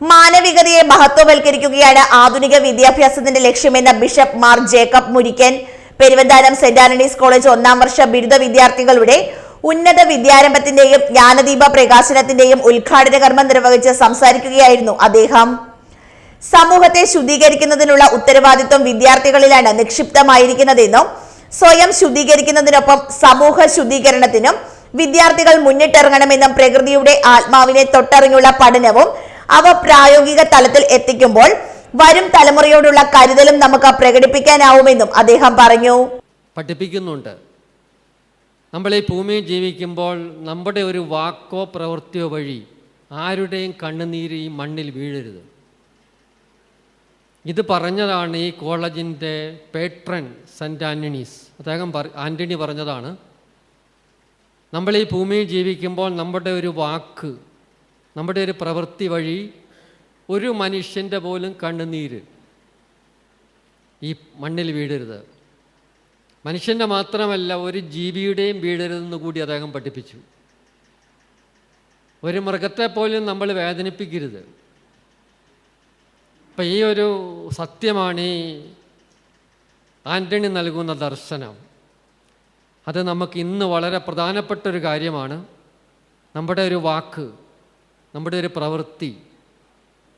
മാനവികതയെ മഹത്വവൽക്കരിക്കുകയാണ് ആധുനിക വിദ്യാഭ്യാസത്തിന്റെ ലക്ഷ്യമെന്ന bishop Mar Jacob Murikkan. Peruvanthanam Saint Antony's college ഒന്നാം വർഷ ബിരുദ വിദ്യാർത്ഥികളുടെ ഉന്നത വിദ്യാരംഭത്തിന്റെയും ജ്ഞാനദീപ പ്രകാശനത്തിന്റെയും ഉദ്ഘാടന കർമ്മം നിർവഹിച്ച് സംസാരിക്കുകയായിരുന്നു അദ്ദേഹം. സമൂഹത്തെ ശുദ്ധീകരിക്കുന്നതിനുള്ള ഉത്തരവാദിത്വം വിദ്യാർത്ഥികളിലാണ് നിക്ഷിപ്തമായിരിക്കുന്നതെന്നും സ്വയം ശുദ്ധീകരിക്കുന്നതിനൊപ്പം സമൂഹ ശുദ്ധീകരണത്തിനും വിദ്യാർത്ഥികൾ മുന്നിട്ടിറങ്ങണമെന്നും പ്രകൃതിയുടെ ആത്മാവിനെ തൊട്ടറിഞ്ഞുള്ള പഠനവും അവ പ്രായോഗിക തലത്തിൽ എത്തിക്കുമ്പോൾ വരും തലമുറയോടുള്ള കരുതലും നമുക്ക് പ്രകടിപ്പിക്കാനാവുമെന്നും അദ്ദേഹം പറഞ്ഞു. പഠിപ്പിക്കുന്നുണ്ട്. നമ്മൾ ഈ ഭൂമിയിൽ ജീവിക്കുമ്പോൾ നമ്മുടെ ഒരു വാക്കോ പ്രവൃത്തിയോ വഴി ആരുടെയും കണ്ണുനീര് ഈ മണ്ണിൽ വീഴരുത്. ഇത് പറഞ്ഞതാണ് ഈ കോളേജിന്റെ പേട്രൻ സെന്റ് ആന്റണീസ്. അദ്ദേഹം പറ ആന്റണി പറഞ്ഞതാണ് നമ്മൾ ഈ ഭൂമിയിൽ ജീവിക്കുമ്പോൾ നമ്മുടെ ഒരു വാക്ക് നമ്മുടെ ഒരു പ്രവൃത്തി വഴി ഒരു മനുഷ്യന്റെ പോലും കണ്ണുനീര് ഈ മണ്ണിൽ വീഴരുത്. മനുഷ്യന്റെ മാത്രമല്ല ഒരു ജീവിയുടെയും വീഴരുതെന്ന് കൂടി അദ്ദേഹം പഠിപ്പിച്ചു. ഒരു മൃഗത്തെ പോലും നമ്മൾ വേദനിപ്പിക്കരുത്. അപ്പം ഈ ഒരു സത്യമാണ് ഈ ആന്റണി നൽകുന്ന ദർശനം. അത് നമുക്ക് ഇന്ന് വളരെ പ്രധാനപ്പെട്ട ഒരു കാര്യമാണ്. നമ്മുടെ ഒരു വാക്ക് നമ്മുടെ ഒരു പ്രവൃത്തി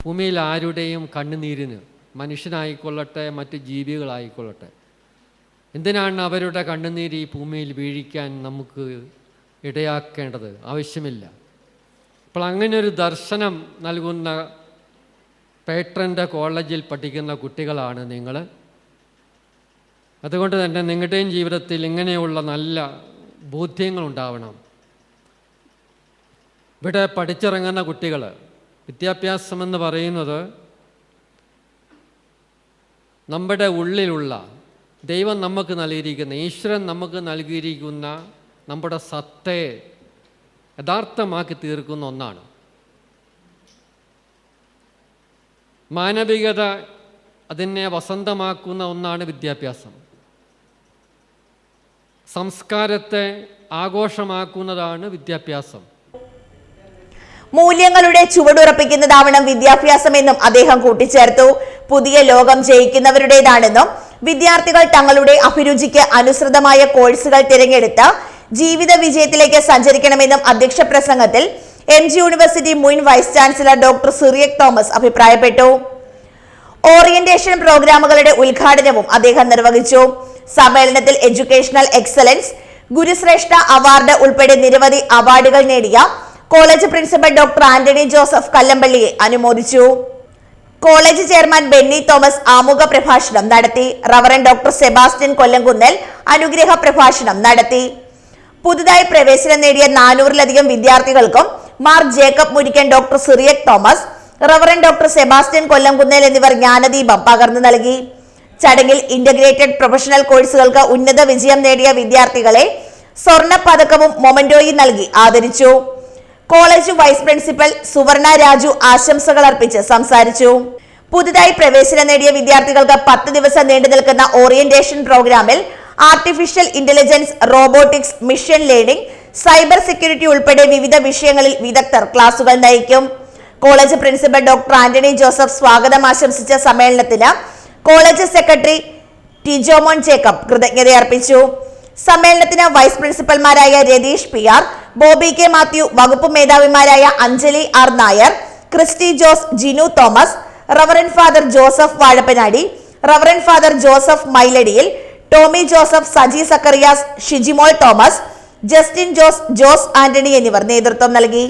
ഭൂമിയിൽ ആരുടെയും കണ്ണുനീരിന് മനുഷ്യനായിക്കൊള്ളട്ടെ മറ്റ് ജീവികളായിക്കൊള്ളട്ടെ. എന്തിനാണ് അവരുടെ കണ്ണുനീര് ഈ ഭൂമിയിൽ വീഴിക്കാൻ നമുക്ക് ഇടയാക്കേണ്ടത്? ആവശ്യമില്ല. അപ്പോൾ അങ്ങനെ ഒരു ദർശനം നൽകുന്ന പേട്രന്റെ കോളേജിൽ പഠിക്കുന്ന കുട്ടികളാണ് നിങ്ങൾ അതുകൊണ്ട് തന്നെ നിങ്ങളുടെയും ജീവിതത്തിൽ ഇങ്ങനെയുള്ള നല്ല ബോധ്യങ്ങളുണ്ടാവണം ഇവിടെ പഠിച്ചിറങ്ങുന്ന കുട്ടികൾ വിദ്യാഭ്യാസം എന്ന് പറയുന്നത് നമ്മുടെ ഉള്ളിലുള്ള ദൈവം നമുക്ക് നൽകിയിരിക്കുന്ന ഈശ്വരൻ നമുക്ക് നൽകിയിരിക്കുന്ന നമ്മുടെ സത്തയെ യഥാർത്ഥമാക്കി തീർക്കുന്ന ഒന്നാണ്. മാനവികത അതിനെ വസന്തമാക്കുന്ന ഒന്നാണ് വിദ്യാഭ്യാസം. സംസ്കാരത്തെ ആഘോഷമാക്കുന്നതാണ് വിദ്യാഭ്യാസം. മൂല്യങ്ങളുടെ ചുവടുറപ്പിക്കുന്നതാവണം വിദ്യാഭ്യാസമെന്നും അദ്ദേഹം കൂട്ടിച്ചേർത്തു. പുതിയ ലോകം ജയിക്കുന്നവരുടേതാണെന്നും വിദ്യാർത്ഥികൾ തങ്ങളുടെ അഭിരുചിക്ക് അനുസൃതമായ കോഴ്സുകൾ തിരഞ്ഞെടുത്ത് ജീവിത വിജയത്തിലേക്ക് സഞ്ചരിക്കണമെന്നും അധ്യക്ഷ പ്രസംഗത്തിൽ എം ജി യൂണിവേഴ്സിറ്റി മുൻ vice chancellor doctor Cyriac Thomas അഭിപ്രായപ്പെട്ടു. ഓറിയന്റേഷൻ പ്രോഗ്രാമുകളുടെ ഉദ്ഘാടനവും അദ്ദേഹം നിർവഹിച്ചു. സമ്മേളനത്തിൽ എഡ്യൂക്കേഷണൽ എക്സലൻസ് ഗുരുശ്രേഷ്ഠ അവാർഡ് ഉൾപ്പെടെ നിരവധി അവാർഡുകൾ നേടിയ college principal doctor Antony Joseph കല്ലമ്പള്ളിയെ അനുമോദിച്ചു. കോളേജ് ചെയർമാൻ ബെന്നി തോമസ് ആമുഖ പ്രഭാഷണം നടത്തി. റവറൻ ഡോക്ടർ സെബാസ്റ്റ്യൻ കൊല്ലംകുന്നൽ അനുഗ്രഹ പ്രഭാഷണം നടത്തി. പുതുതായി പ്രവേശനം നേടിയ നാനൂറിലധികം വിദ്യാർത്ഥികൾക്കും Mar Jacob Murickan doctor Cyriac Thomas reverend doctor Sebastian Kollamkunnel എന്നിവർ ജ്ഞാനദീപം പകർന്നു നൽകി. ചടങ്ങിൽ ഇന്റഗ്രേറ്റഡ് പ്രൊഫഷണൽ കോഴ്സുകൾക്ക് ഉന്നത വിജയം നേടിയ വിദ്യാർത്ഥികളെ സ്വർണ പതക്കവും മൊമന്റോയും നൽകി ആദരിച്ചു. കോളേജ് വൈസ് പ്രിൻസിപ്പൽ സുവർണ രാജു ആശംസകൾ അർപ്പിച്ച് സംസാരിച്ചു. പുതുതായി പ്രവേശനം നേടിയ വിദ്യാർത്ഥികൾക്ക് പത്ത് ദിവസം നീണ്ടു നിൽക്കുന്ന ഓറിയന്റേഷൻ പ്രോഗ്രാമിൽ artificial intelligence robotics machine learning cyber security ഉൾപ്പെടെ വിവിധ വിഷയങ്ങളിൽ വിദഗ്ധർ ക്ലാസുകൾ നയിക്കും. College principal doctor Antony Joseph സ്വാഗതം ആശംസിച്ച സമ്മേളനത്തിന് കോളേജ് സെക്രട്ടറി ടിജോമോൻ ജേക്കബ് കൃതജ്ഞത അർപ്പിച്ചു. സമ്മേളനത്തിന് vice പ്രിൻസിപ്പൽമാരായ Ratheesh P R Boby K Mathew വകുപ്പ് മേധാവിമാരായ Anjali R Nair Christy Jose Jinu Thomas reverend father Joseph Vazhappanadi reverend father Joseph Myladiyil Tomy Joseph Saji Zacharias Shijimol Thomas Justin Jose Jose Antony എന്നിവർ നേതൃത്വം നൽകി.